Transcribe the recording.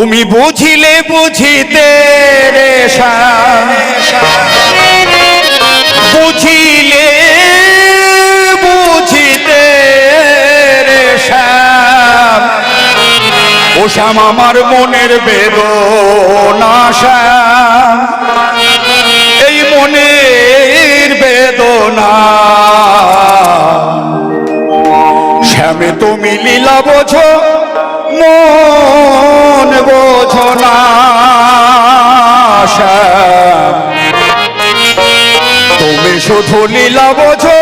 তুমি বুঝিলে বুঝিতে রে বুঝিলে বুঝিতে রে ও আমার মনের বেদনা শ্যাম এই মনের বেদনা। শ্যামে তুমি লীলা বোঝো। বোঝো না তুমি শুধু লীলা বোঝো